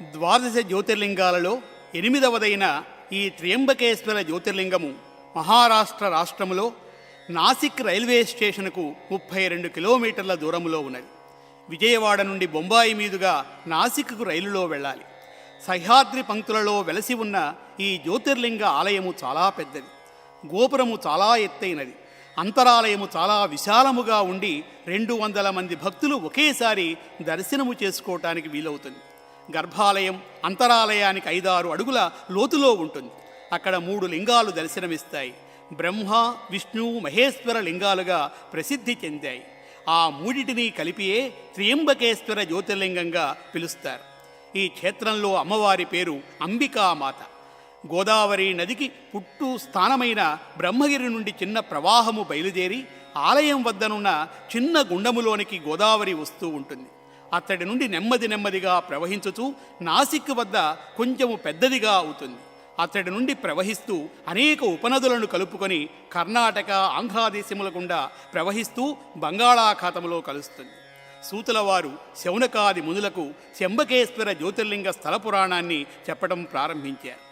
ద్వాదశ జ్యోతిర్లింగాలలో ఎనిమిదవదైన ఈ త్ర్యంబకేశ్వర జ్యోతిర్లింగము మహారాష్ట్ర రాష్ట్రములో నాసిక్ రైల్వే స్టేషన్కు ముప్పై రెండు కిలోమీటర్ల దూరంలో ఉన్నది. విజయవాడ నుండి బొంబాయి మీదుగా నాసిక్కు రైలులో వెళ్ళాలి. సహ్యాద్రి పంక్తులలో వెలసి ఉన్న ఈ జ్యోతిర్లింగ ఆలయము చాలా పెద్దది. గోపురము చాలా ఎత్తైనది. అంతరాలయము చాలా విశాలముగా ఉండి రెండు వందల మంది భక్తులు ఒకేసారి దర్శనము చేసుకోవటానికి వీలవుతుంది. గర్భాలయం అంతరాలయానికి ఐదారు అడుగుల లోతులో ఉంటుంది. అక్కడ మూడు లింగాలు దర్శనమిస్తాయి. బ్రహ్మ విష్ణు మహేశ్వర లింగాలుగా ప్రసిద్ధి చెందాయి. ఆ మూడిటిని కలిపియే త్రియంబకేశ్వర జ్యోతిర్లింగంగా పిలుస్తారు. ఈ క్షేత్రంలో అమ్మవారి పేరు అంబికామాత. గోదావరి నదికి పుట్టు స్థానమైన బ్రహ్మగిరి నుండి చిన్న ప్రవాహము బయలుదేరి ఆలయం వద్దనున్న చిన్న గుండములోనికి గోదావరి వస్తూ ఉంటుంది. అతడి నుండి నెమ్మది నెమ్మదిగా ప్రవహించుతూ నాసిక్ వద్ద కొంచెము పెద్దదిగా అవుతుంది. అతడి నుండి ప్రవహిస్తూ అనేక ఉపనదులను కలుపుకొని కర్ణాటక ఆంధ్రదేశముల గుండా ప్రవహిస్తూ బంగాళాఖాతములో కలుస్తుంది. సూతులవారు శౌనకాది మునులకు శంబకేశ్వర జ్యోతిర్లింగ స్థల పురాణాన్ని చెప్పడం ప్రారంభించారు.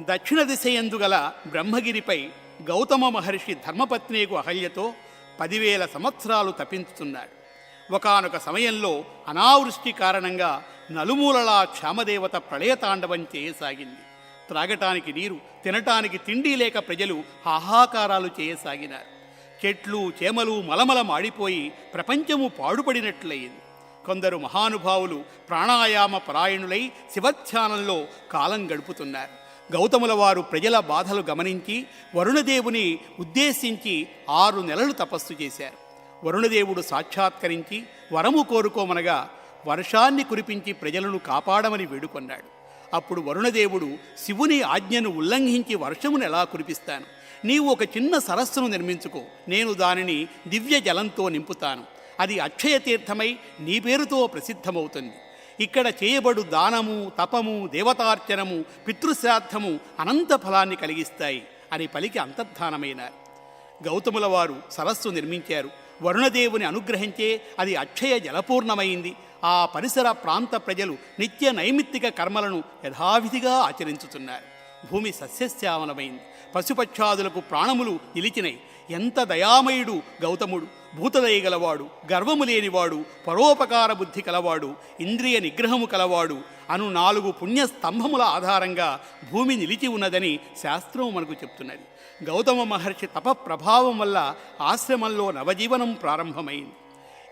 దక్షిణ దిశయందు గల బ్రహ్మగిరిపై గౌతమ మహర్షి ధర్మపత్నికు అహల్యతో పదివేల సంవత్సరాలు తపించుతున్నాడు. ఒకానొక సమయంలో అనావృష్టి కారణంగా నలుమూలలా క్షామదేవత ప్రళయతాండవం చేయసాగింది. త్రాగటానికి నీరు తినటానికి తిండి లేక ప్రజలు హాహాకారాలు చేయసాగినారు. చెట్లు చేమలు మలమల మాడిపోయి ప్రపంచము పాడుపడినట్లయింది. కొందరు మహానుభావులు ప్రాణాయామ పరాయణులై శివధ్యానంలో కాలం గడుపుతున్నారు. గౌతముల వారు ప్రజల బాధలు గమనించి వరుణదేవుని ఉద్దేశించి ఆరు నెలలు తపస్సు చేశారు. వరుణదేవుడు సాక్షాత్కరించి వరము కోరుకోమనగా వర్షాన్ని కురిపించి ప్రజలను కాపాడమని వేడుకొన్నాడు. అప్పుడు వరుణదేవుడు శివుని ఆజ్ఞను ఉల్లంఘించి వర్షమును ఎలా కురిపిస్తాను? నీవు ఒక చిన్న సరస్సును నిర్మించుకో నేను దానిని దివ్య జలంతో నింపుతాను. అది అక్షయ తీర్థమై నీ పేరుతో ప్రసిద్ధమవుతుంది. ఇక్కడ చేయబడు దానము తపము దేవతార్చనము పితృశ్రాద్ధము అనంత ఫలాన్ని కలిగిస్తాయి అని పలికి అంతర్ధానమైన గౌతముల వారు సరస్సు నిర్మించారు. వరుణదేవుని అనుగ్రహించే అది అక్షయ జలపూర్ణమైంది. ఆ పరిసర ప్రాంత ప్రజలు నిత్య నైమిత్తిక కర్మలను యథావిధిగా ఆచరించుతున్నారు. భూమి సస్యశ్యామలమైంది. పశుపక్షాదులకు ప్రాణములు నిలిచినాయి ఎంత దయామయుడు గౌతముడు. భూతదయ గలవాడు. గర్వము లేనివాడు. పరోపకార బుద్ధి కలవాడు. ఇంద్రియ నిగ్రహము కలవాడు. అను నాలుగు పుణ్య స్తంభముల ఆధారంగా భూమి నిలిచి ఉన్నదని శాస్త్రం మనకు చెప్తున్నది. గౌతమ మహర్షి తప ప్రభావం వల్ల ఆశ్రమంలో నవజీవనం ప్రారంభమైంది.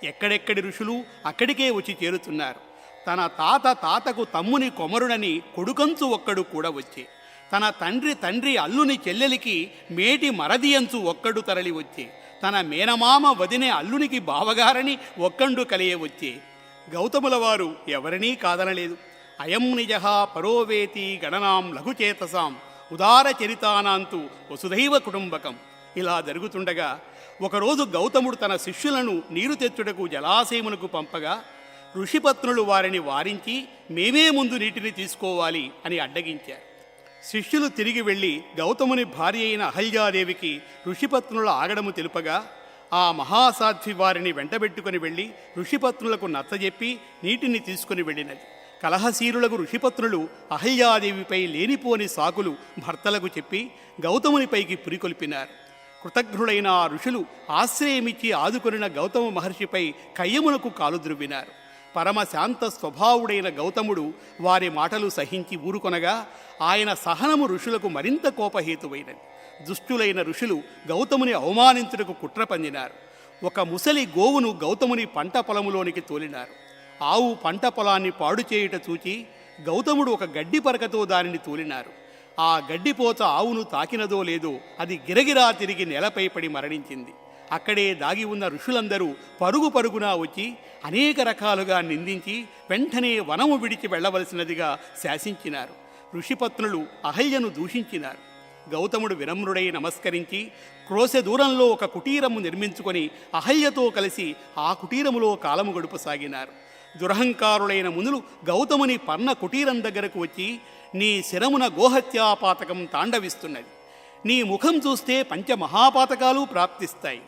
ఎక్కడెక్కడి ఋషులు అక్కడికే వచ్చి చేరుతున్నారు. తన తాత తాతకు తమ్ముని కొమరుడని కొడుకంచు ఒక్కడు కూడా వచ్చే తన తండ్రి తండ్రి అల్లుని చెల్లెలికి మేటి మరదియంచు ఒక్కడు తరలి వచ్చే తన మేనమామ వదినే అల్లునికి బావగారని ఒక్కండు కలియ వచ్చే గౌతముల వారు ఎవరినీ కాదనలేదు. అయం నిజ పరోవేతి గణనాం లఘుచేతసాం ఉదార చరితానాంతు వసుధైవ కుటుంబకం. ఇలా జరుగుతుండగా ఒకరోజు గౌతముడు తన శిష్యులను నీరు తెచ్చుటకు జలాశయమునకు పంపగా ఋషిపత్నులు వారిని వారించి మేమే ముందు నీటిని తీసుకోవాలి అని అడ్డగించారు. శిష్యులు తిరిగి వెళ్ళి గౌతముని భార్య అయిన అహల్యాదేవికి ఋషిపత్నుల ఆగడము తెలుపగా ఆ మహాసాధ్వి వారిని వెంటబెట్టుకుని వెళ్ళి ఋషిపత్నులకు నచ్చజెప్పి నీటిని తీసుకుని వెళ్ళినది. కలహశీరులకు ఋషిపత్నులు అహల్యాదేవిపై లేనిపోని సాకులు భర్తలకు చెప్పి గౌతమునిపైకి పురికొల్పినారు. కృతజ్ఞుడైన ఆ ఋషులు ఆశ్రయమిచ్చి ఆదుకొనిన గౌతమ మహర్షిపై కయ్యమునకు కాలు పరమశాంత స్వభావుడైన గౌతముడు వారి మాటలు సహించి ఊరుకొనగా ఆయన సహనము ఋషులకు మరింత కోపహేతువైనది. దుష్టులైన ఋషులు గౌతముని అవమానించుటకు కుట్ర పందినారు. ఒక ముసలి గోవును గౌతముని పంట పొలములోనికి తోలినారు. ఆవు పంట పొలాన్ని పాడు చేయుట చూచి గౌతముడు ఒక గడ్డి పరకతో దానిని తోలినారు. ఆ గడ్డిపోత ఆవును తాకినదో లేదో అది గిరగిరా తిరిగి నేలపై పడి మరణించింది. అక్కడే దాగి ఉన్న ఋషులందరూ పరుగు పరుగునా వచ్చి అనేక రకాలుగా నిందించి వెంటనే వనము విడిచి వెళ్ళవలసినదిగా శాసించినారు. ఋషిపత్నులు అహల్యను దూషించినారు. గౌతముడు వినమ్రుడై నమస్కరించి క్రోశ దూరంలో ఒక కుటీరము నిర్మించుకొని అహల్యతో కలిసి ఆ కుటీరములో కాలము గడుపసాగినారు. దురహంకారులైన మునులు గౌతముని పర్ణ కుటీరం దగ్గరకు వచ్చి నీ శిరమున గోహత్యాపాతకం తాండవిస్తున్నది. నీ ముఖం చూస్తే పంచమహాపాతకాలు ప్రాప్తిస్తాయి.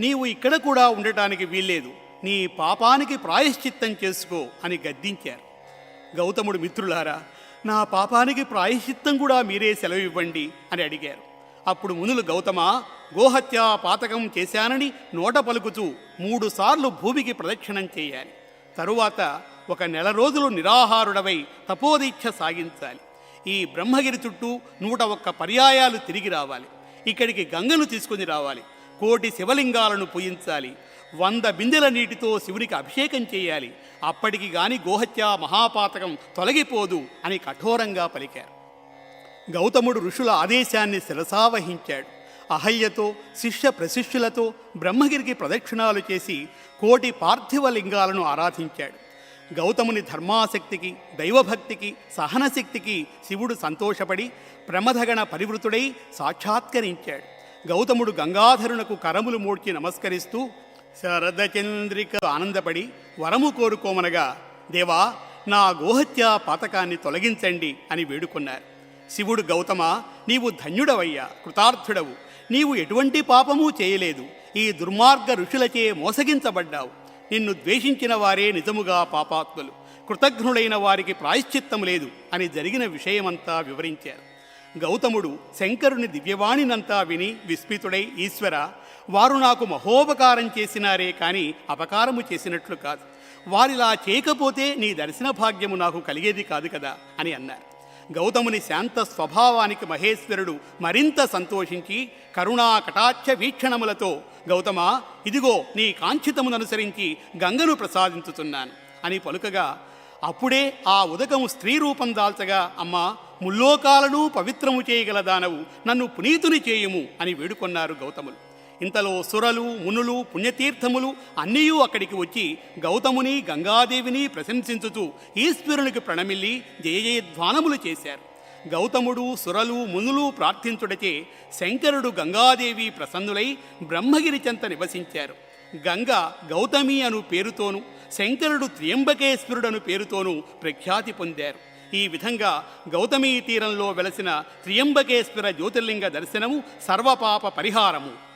నీవు ఇక్కడ కూడా ఉండటానికి వీల్లేదు. నీ పాపానికి ప్రాయశ్చిత్తం చేసుకో అని గద్దించారు. గౌతముడు మిత్రులారా నా పాపానికి ప్రాయశ్చిత్తం కూడా మీరే సెలవు ఇవ్వండి అని అడిగారు. అప్పుడు మునులు గౌతమ గోహత్యా పాతకం చేశానని నోట పలుకుతూ మూడుసార్లు భూమికి ప్రదక్షిణం చేయాలి. తరువాత ఒక నెల రోజులు నిరాహారుడవై తపోదీక్ష సాగించాలి. ఈ బ్రహ్మగిరి చుట్టూ నూట ఒక్క పర్యాయాలు తిరిగి రావాలి. ఇక్కడికి గంగను తీసుకుని రావాలి. కోటి శివలింగాలను పూజించాలి వంద బిందెల నీటితో శివునికి అభిషేకం చేయాలి. అప్పటికి గాని గోహత్య మహాపాతకం తొలగిపోదు అని కఠోరంగా పలికారు. గౌతముడు ఋషుల ఆదేశాన్ని శిరసావహించాడు అహల్యతో శిష్య ప్రశిష్యులతో బ్రహ్మగిరికి ప్రదక్షిణాలు చేసి కోటి పార్థివ లింగాలను ఆరాధించాడు. గౌతముని ధర్మాసక్తికి దైవభక్తికి సహనశక్తికి శివుడు సంతోషపడి ప్రమథగణ పరివృతుడై సాక్షాత్కరించాడు. గౌతముడు గంగాధరునకు కరములు మూడ్చి నమస్కరిస్తూ శరదచంద్రిక ఆనందపడి వరము కోరుకోమనగా దేవా నా గోహత్య పాతకాన్ని తొలగించండి అని వేడుకున్నారు. శివుడు గౌతమ నీవు ధన్యుడవయ్యా కృతార్థుడవు. నీవు ఎటువంటి పాపము చేయలేదు. ఈ దుర్మార్గ ఋషులచే మోసగించబడ్డావు. నిన్ను ద్వేషించిన వారే నిజముగా పాపాత్ములు. కృతజ్ఞుడైన వారికి ప్రాయశ్చిత్తం లేదు అని జరిగిన విషయమంతా వివరించారు. గౌతముడు శంకరుని దివ్యవాణినంతా విని విస్మితుడై ఈశ్వర వారు నాకు మహోపకారం చేసినారే కాని అపకారము చేసినట్లు కాదు. వారిలా చేయకపోతే నీ దర్శన భాగ్యము నాకు కలిగేది కాదు కదా అని అన్నారు. గౌతముని శాంత స్వభావానికి మహేశ్వరుడు మరింత సంతోషించి కరుణా కటాక్ష వీక్షణములతో గౌతమ ఇదిగో నీ కాంక్షితముననుసరించి గంగను ప్రసాదించుతున్నాను అని పలుకగా అప్పుడే ఆ ఉదకము స్త్రీ రూపం దాల్చగా అమ్మా ముల్లోకాలను పవిత్రము చేయగల దానవు నన్ను పునీతుని చేయుము అని వేడుకొన్నారు గౌతములు. ఇంతలో సురలు మునులు పుణ్యతీర్థములు అన్నీయూ అక్కడికి వచ్చి గౌతముని గంగాదేవిని ప్రశంసించుతూ ఈశ్వరునికి ప్రణమిల్లి జయజయధ్వానములు చేశారు. గౌతముడు సురలు మునులు ప్రార్థించుడచే శంకరుడు గంగాదేవి ప్రసన్నులై బ్రహ్మగిరి చెంత నివసించారు. గంగ గౌతమి అను పేరుతోనూ శంకరుడు త్రియంబకేశ్వరుడను పేరుతోనూ ప్రఖ్యాతి పొందారు. ఈ విధంగా గౌతమీ తీరంలో వెలసిన త్రియంబకేశ్వర జ్యోతిర్లింగ దర్శనము సర్వపాప పరిహారము.